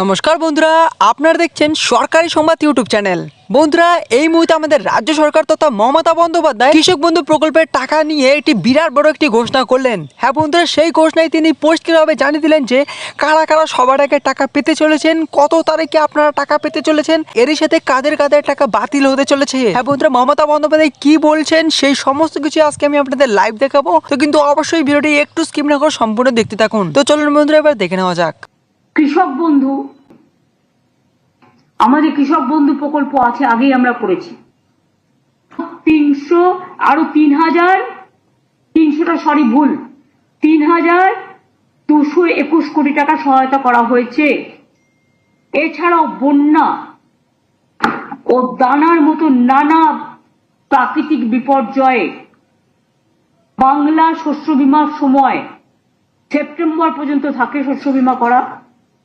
নমস্কার বন্ধুরা, আপনারা দেখছেন সরকারি সংবাদ ইউটিউব চ্যানেল। বন্ধুরা, এই মুহূর্তে আমাদের রাজ্য সরকার তথা মমতা বন্দ্যোপাধ্যায় কৃষক বন্ধু প্রকল্পের টাকা নিয়ে একটি বিরাট বড় একটি ঘোষণা করলেন। হ্যাঁ বন্ধুরা, সেই ঘোষণায় তিনি পরিষ্কারভাবে জানিয়ে দিলেন যে, কারা কারা সবার আগে টাকা পেতে চলেছেন, কত তারিখে আপনারা টাকা পেতে চলেছেন, এরই সাথে কাদের কাদের টাকা বাতিল হতে চলেছে। হ্যাঁ বন্ধুরা, মমতা বন্দ্যোপাধ্যায় কি বলছেন, সেই সমস্ত কিছু আজকে আমি আপনাদের লাইভ দেখাবো। তো কিন্তু অবশ্যই ভিডিওটি একটু স্কিম না করে সম্পূর্ণ দেখতে থাকুন। তো চলুন বন্ধুরা, এবার দেখে নেওয়া যাক। কৃষক বন্ধু, আমাদের কৃষক বন্ধু প্রকল্প আছে, আগেই আমরা করেছি। তিনশো, আরও তিন হাজার, তিনশোটা সরি ভুল। তিন হাজার দুশো একুশ কোটি টাকা সহায়তা করা হয়েছে। এছাড়াও বন্যা ও দানার মতো নানা প্রাকৃতিক বিপর্যয়ে বাংলা শস্য বিমার সময় সেপ্টেম্বর পর্যন্ত থাকে শস্য বিমা করা।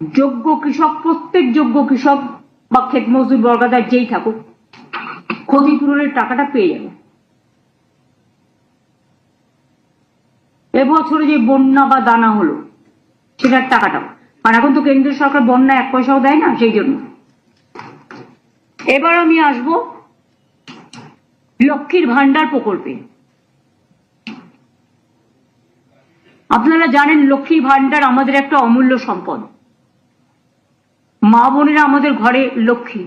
যোগ্য কৃষক, প্রত্যেক যোগ্য কৃষক বা ক্ষেত মজদুর বর্গাদার যেই থাকুক, ক্ষতিপূরণের টাকাটা পেয়ে যাবে। এবছরে যে বন্যা বা দানা হলো, সেটার টাকাটাও কারণ এখন তো কেন্দ্রীয় সরকার বন্যা এক পয়সাও দেয় না, সেই জন্য। এবার আমি আসব লক্ষ্মীর ভান্ডার প্রকল্পে। আপনারা জানেন লক্ষ্মীর ভান্ডার আমাদের একটা অমূল্য সম্পদ। মা বোনেরা আমাদের ঘরে লক্ষ্মী।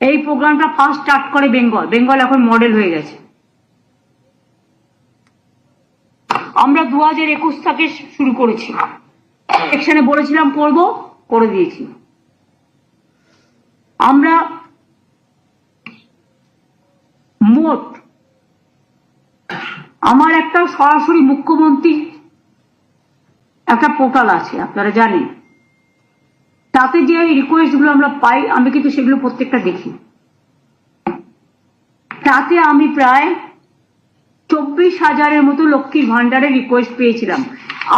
এই প্রোগ্রামটা ফার্স্ট স্টার্ট করে বেঙ্গল বেঙ্গল এখন মডেল হয়ে গেছে। আমরা দু হাজার একুশ থেকে শুরু করেছি। সেকশনে বলেছিলাম করব, করে দিয়েছি। আমরা মোট আমার একটা সরাসরি মুখ্যমন্ত্রী একটা পোর্টাল আছে, আপনারা জানেন। তাতে যে রিকোয়েস্টগুলো আমরা পাই, আমি কিন্তু সেগুলো প্রত্যেকটা দেখি। তাতে আমি প্রায় চব্বিশ হাজারের মতো লক্ষ্মীর ভান্ডারের রিকোয়েস্ট পেয়েছিলাম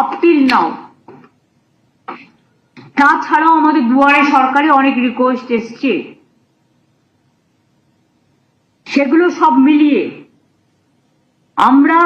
আপ টিল নাও তাছাড়াও আমাদের দুয়ারে সরকারে অনেক রিকোয়েস্ট এসছে। সেগুলো সব মিলিয়ে আমরা